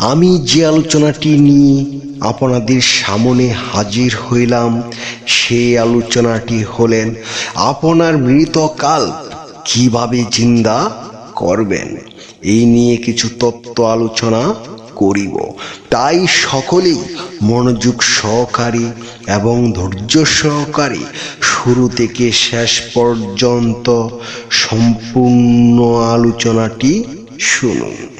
আমি যে আলোচনাটি নিয়ে আপনাদের সামনে হাজির হইলাম, সেই আলোচনাটি হলেন, আপনার মৃতকাল কীভাবে জিন্দা করবেন? এই নিয়ে কিছু তত্ত্ব আলোচনা করিব। তাই সকলেই মনোযোগ সহকারী এবং ধৈর্য সহকারী শুরু থেকে শেষ পর্যন্ত সম্পূর্ণ আলোচনাটি শুনুন।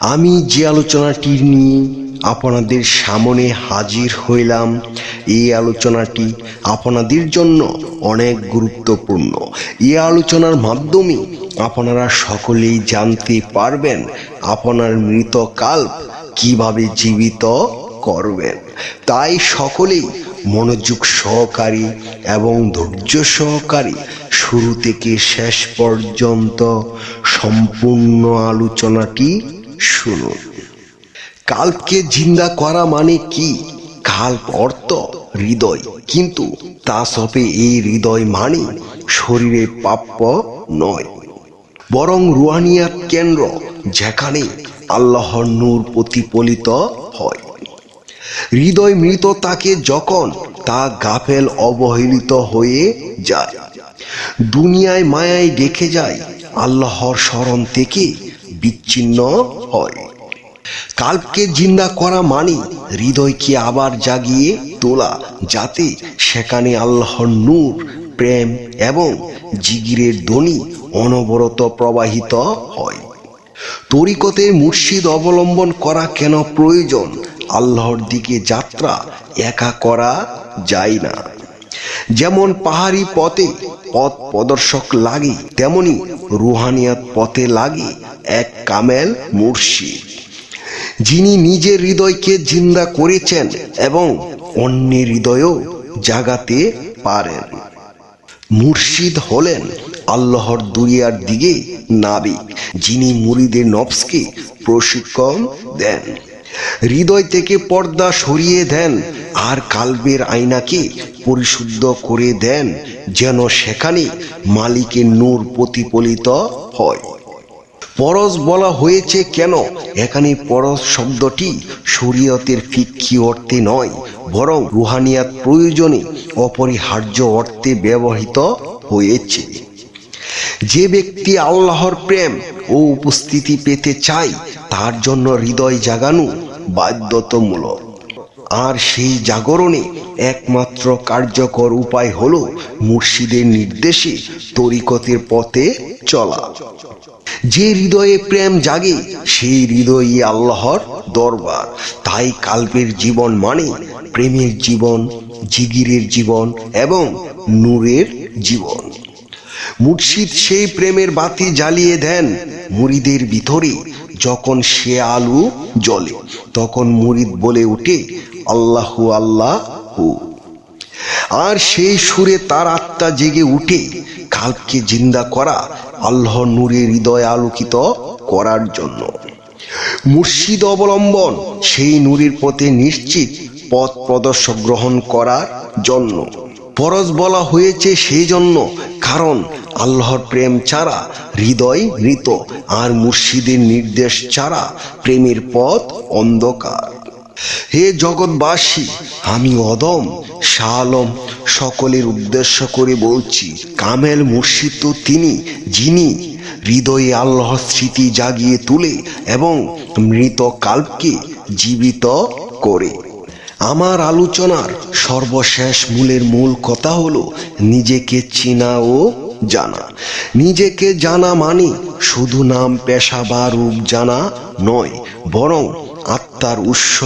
আমি যে আলোচনাটি নিয়ে আপনাদের সামনে হাজির হইলাম, এই আলোচনাটি আপনাদের জন্য অনেক গুরুত্বপূর্ণ। এই আলোচনার মাধ্যমে আপনারা সকলেই জানতে পারবেন আপনার মৃত মৃতকাল কীভাবে জীবিত করবেন। তাই সকলেই মনোযোগ সহকারী এবং ধৈর্য সহকারী শুরু থেকে শেষ পর্যন্ত সম্পূর্ণ আলোচনাটি শুনুন। কাল্পকে জিন্দা করা মানে কি? কাল্প অর্থ, হৃদয়। কিন্তু তা সবে এই হৃদয় মানে শরীরে প্রাপ্য নয়। বরং রুহানিয়াত কেন্দ্র, যেখানে আল্লাহর নূর প্রতিফলিত হয়। হৃদয় মৃত তাকে যখন তা গাফেল অবহেলিত হয়ে যায়। দুনিয়ায় মায়ায় ডেকে যায় আল্লাহর স্মরণ থেকে বিচ্ছিন্ন হয়। কাল্পকে জিন্দা করা মানে হৃদয়কে আবার জাগিয়ে তোলা, যাতে সেখানে আল্লাহর নূর, প্রেম এবং জিগিরের ধ্বনি অনবরত প্রবাহিত হয়। তরিকতের মুর্শিদ অবলম্বন করা কেন প্রয়োজন? আল্লাহর দিকে যাত্রা একা করা যায় না। যেমন পাহাড়ি পথে পথ প্রদর্শক লাগে, তেমনি রুহানিয়াত পথে লাগে এক কামেল মুর্শিদ। যিনি নিজের হৃদয়কে জিন্দা করেছেন এবং অন্যের হৃদয়ও জাগাতে পারেন। মুর্শিদ হলেন আল্লাহর দুনিয়ার দিকে নাবিক, যিনি মুরিদের নফসকে প্রশিক্ষণ দেন। হৃদয় থেকে পর্দা সরিয়ে দেন আর কালবের আয়নাকে পরিশুদ্ধ করে দেন যেন সেখানে মালিকের নূর প্রতিফলিত হয়। পরশ বলা হয়েছে কেন? এখানে পরশ শব্দটি শরীয়তের ফিক্ষি অর্থে নয়, বরং রুহানিয়াত প্রয়োজনে অপরিহার্য অর্থে ব্যবহৃত হয়েছে। যে ব্যক্তি আল্লাহর প্রেম ও উপস্থিতি পেতে চায়, তার জন্য হৃদয় জাগানো বাধ্যতামূলক। আর সেই জাগরণে একমাত্র কার্যকর উপায় হলো মুর্শিদের নির্দেশে তরিকতের পথে চলা। যে হৃদয়ে প্রেম জাগে, সেই হৃদয়ই আল্লাহর দরবার। তাই কাল্পের জীবন মানে প্রেমের জীবন, জিগিরের জীবন এবং নূরের জীবন। মুর্শিদ সেই প্রেমের বাতি জ্বালিয়ে দেন মুরিদের ভিতরে। যখন সে আলু জ্বলে, তখন মুরিদ বলে উঠে আল্লাহু আল্লাহ। হু আর সেই সুরে তার আত্মা জেগে উঠে কালকে জিন্দা করা আল্লাহ নূরের হৃদয় আলোকিত করার জন্য। মুর্শিদ অবলম্বন সেই নূরের পথে নিশ্চিত পথ প্রদর্শক গ্রহণ করার জন্য। ফরজ বলা হয়েছে সেই জন্য কারণ আল্লাহর প্রেম ছাড়া হৃদয় মৃত, আর মুর্শিদের নির্দেশ ছাড়া প্রেমের পথ অন্ধকার। হে জগৎবাসী, আমি অদম শাহ আলম সকলের উদ্দেশ্য করে বলছি, কামেল মুর্শিদ তো তিনি, যিনি হৃদয়ে আল্লাহ স্মৃতি জাগিয়ে তুলে এবং মৃত কাল্পকে জীবিত করে। আমার আলোচনার সর্বশেষ মূলের মূল কথা হলো, নিজেকে চেনা ও জানা। নিজেকে জানা মানে শুধু নাম, পেশা বা রূপ জানা নয়, বরং আত্মার উৎস,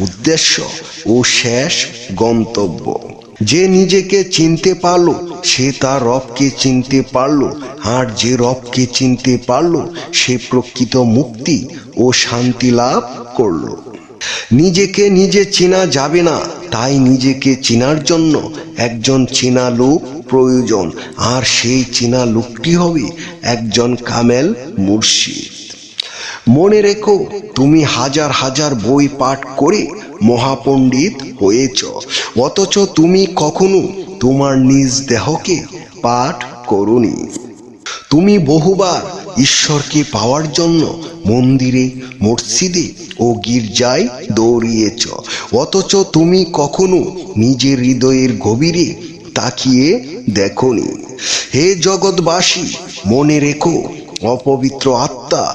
উদ্দেশ্য ও শেষ গন্তব্য। যে নিজেকে চিনতে পারল, সে তার রবকে চিনতে পারল, আর যে রবকে চিনতে পারল, সে প্রকৃত মুক্তি ও শান্তি লাভ করল। নিজেকে নিজে চেনা যাবে না, তাই নিজেকে চেনার জন্য একজন চেনা লোক প্রয়োজন, আর সেই চেনা লোকটি হবে একজন কামেল মুর্শিদ। মনে রেখো, তুমি হাজার হাজার বই পাঠ করে মহাপণ্ডিত হয়েছ। অথচ তুমি কখনো তোমার নিজ দেহকে পাঠ করনি। তুমি বহুবার ঈশ্বরকে পাওয়ার জন্য মন্দিরে, মসজিদে ও গির্জায় দৌড়িয়েছ। অথচ তুমি কখনো নিজের হৃদয়ের গভীরে তাকিয়ে দেখনি। হে জগৎবাসী, মনে রেখো, অপবিত্র আত্মা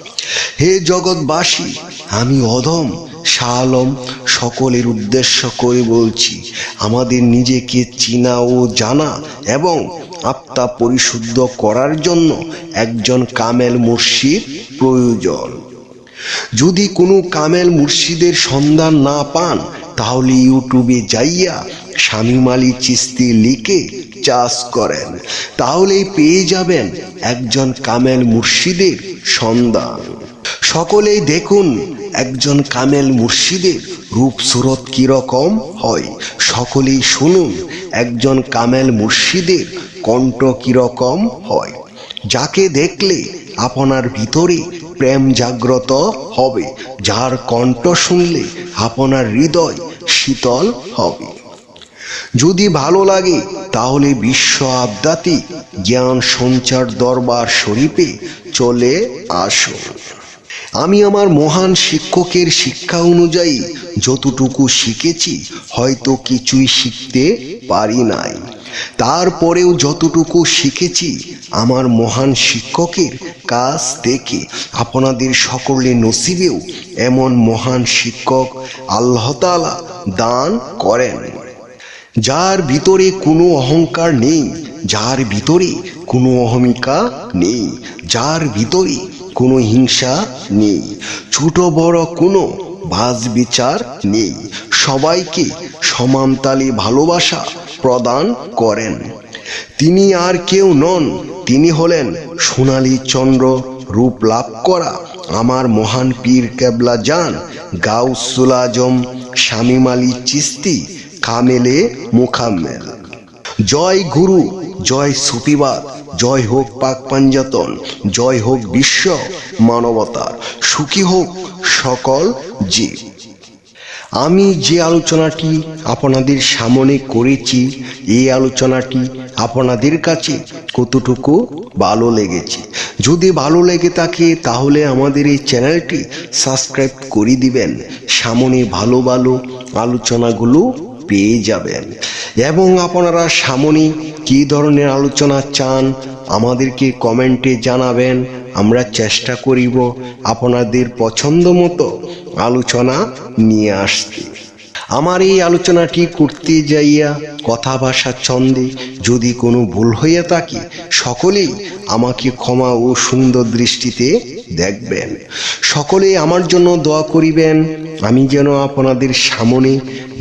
হে জগৎবাসী, আমি অধম শাহ আলম সকলের উদ্দেশ্য করে বলছি, আমাদের নিজেকে চিনা ও জানা এবং আত্মা পরিশুদ্ধ করার জন্য একজন কামেল মুর্শিদ প্রয়োজন। যদি কোনো কামেল মুর্শিদের সন্ধান না পান, তাহলে ইউটিউবে যাইয়া শামীম আলী চিস্তি লিখে চাষ করেন। তাহলেই পেয়ে যাবেন একজন কামেল মুর্শিদের সন্ধান। সকলেই দেখুন, একজন কামেল মুর্শিদের রূপ সুরত কীরকম হয়। সকলেই শুনুন, একজন কামেল মুর্শিদের কণ্ঠ কীরকম হয়। যাকে দেখলে আপনার ভিতরে প্রেম জাগ্রত হবে, যার কণ্ঠ শুনলে আপনার হৃদয় শীতল হবে। যদি ভালো লাগে, তাহলে বিশ্ব আধ্যাত্মিক জ্ঞান সঞ্চার দরবার শরীফে চলে আসুন। আমি আমার মহান শিক্ষকের শিক্ষা অনুযায়ী যতটুকু শিখেছি, হয়তো কিছুই শিখতে পারি নাই। তারপরেও যতটুকু শিখেছি, আমার মহান শিক্ষকের কাছ থেকে আপনাদের সকলের নসিবেও এমন মহান শিক্ষক আল্লাহ তাআলা দান করেন। যার ভিতরে কোনো অহংকার নেই, যার ভিতরে কোনো অহমিকা নেই, যার ভিতরে কোনো হিংসা নেই। ছোট বড় কোনো বাজ বিচার নেই। সবাইকে সমানতালে ভালোবাসা প্রদান করেন। তিনি আর কেউ নন, তিনি হলেন সোনালী চন্দ্র রূপ লাভ করা আমার মহান পীর কেবলা যান গাউসুল আজম, শামিম আলী চিস্তি, কামেলে মুখাম্মেল। জয় গুরু, জয় সুফিবাদ। জয় হোক পাক পাঞ্জাতন, জয় হোক বিশ্ব মানবতার, সুখী হোক সকল জীব। আমি যে আলোচনাটি আপনাদের সামনে করেছি, এই আলোচনাটি আপনাদের কাছে কতটুকু ভালো লেগেছে? যদি ভালো লেগে থাকে, তাহলে আমাদের এই চ্যানেলটি সাবস্ক্রাইব করে দিবেন। সামনে ভালো ভালো আলোচনাগুলো পেয়ে যাবেন। এবং আপনারা সামনে কি ধরনের আলোচনা চান, আমাদেরকে কমেন্টে জানাবেন। আমরা চেষ্টা করিব আপনাদের পছন্দ মতো আলোচনা নিয়ে আসতে। আমার এই আলোচনাটি করতে যাইয়া কথা ভাষার ছন্দে যদি কোনো ভুল হইয়া থাকে, সকলেই আমাকে ক্ষমা ও সুন্দর দৃষ্টিতে দেখবেন। সকলে আমার জন্য দোয়া করিবেন, আমি যেন আপনাদের সামনে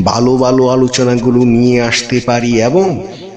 ভালো ভালো আলোচনাগুলো নিয়ে আসতে পারি এবং